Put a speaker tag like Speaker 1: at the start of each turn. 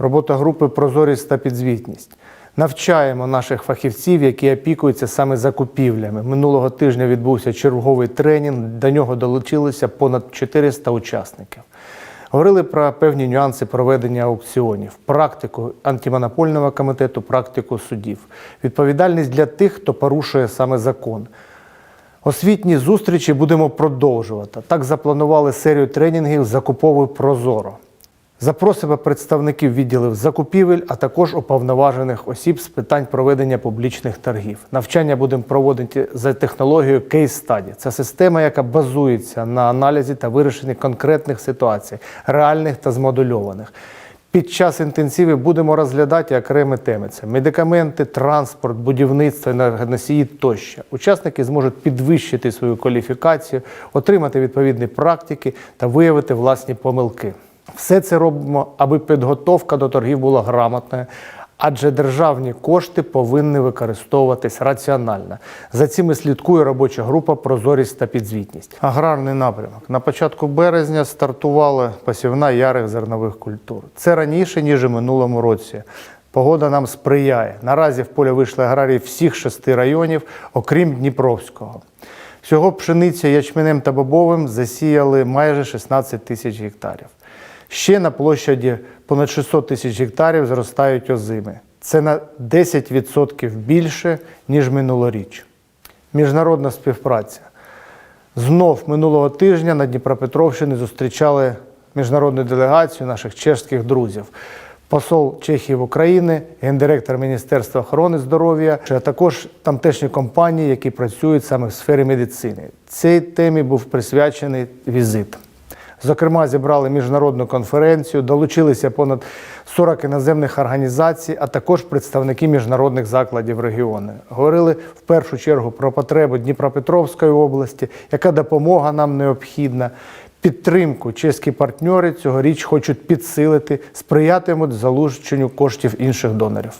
Speaker 1: Робота групи Прозорість та підзвітність. Навчаємо наших фахівців, які опікуються саме закупівлями. Минулого тижня відбувся черговий тренінг. До нього долучилися понад 400 учасників. Говорили про певні нюанси проведення аукціонів, практику антимонопольного комітету, практику судів, відповідальність для тих, хто порушує саме закон. Освітні зустрічі будемо продовжувати. Так запланували серію тренінгів Закуповуй Прозоро. Запросимо представників відділів закупівель, а також уповноважених осіб з питань проведення публічних торгів. Навчання будемо проводити за технологією Case Study. Це система, яка базується на аналізі та вирішенні конкретних ситуацій, реальних та змодульованих. Під час інтенсивів будемо розглядати окремі теми: це медикаменти, транспорт, будівництво, енергоносії тощо. Учасники зможуть підвищити свою кваліфікацію, отримати відповідні практики та виявити власні помилки. Все це робимо, аби підготовка до торгів була грамотною, адже державні кошти повинні використовуватись раціонально. За цим і слідкує робоча група Прозорість та підзвітність. Аграрний напрямок. На початку березня стартувала посівна ярих зернових культур. Це раніше, ніж у минулому році. Погода нам сприяє. Наразі в поле вийшли аграрії всіх шести районів, окрім Дніпровського. Всього пшениця, ячменем та бобовим засіяли майже 16 тисяч гектарів. Ще на площаді понад 600 тисяч гектарів зростають озими. Це на 10% більше, ніж минулоріч. Міжнародна співпраця. Знов минулого тижня на Дніпропетровщині зустрічали міжнародну делегацію наших чешських друзів. Посол Чехії в Україні, гендиректор Міністерства охорони здоров'я, а також тамтешні компанії, які працюють саме в сфері медицини. Цій темі був присвячений візит. Зокрема, зібрали міжнародну конференцію, долучилися понад 40 іноземних організацій, а також представники міжнародних закладів регіону. Говорили в першу чергу про потреби Дніпропетровської області, яка допомога нам необхідна. Підтримку чеські партнери цьогоріч хочуть підсилити, сприятимуть залученню коштів інших донорів.